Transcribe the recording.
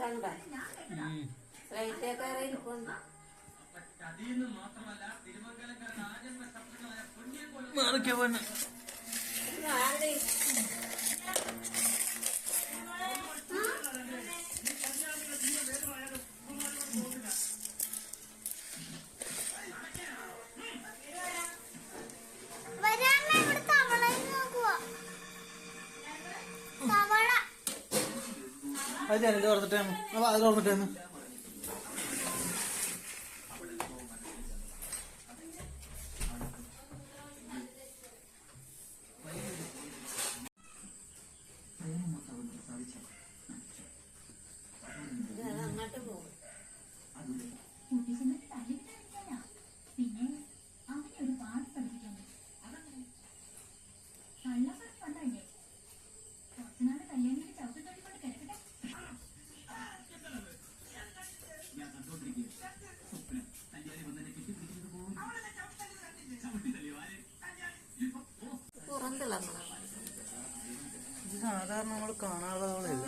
കണ്ട? ഫ്ലൈറ്റേക്കാരെ മാറിക്കോ പെണ്ണ് അത് തുറന്നിട്ടേ അതിൽ തുറന്നിട്ടേ കണ്ടില്ല സാധാരണ നമ്മൾ കാണാറുള്ളതോളല്ല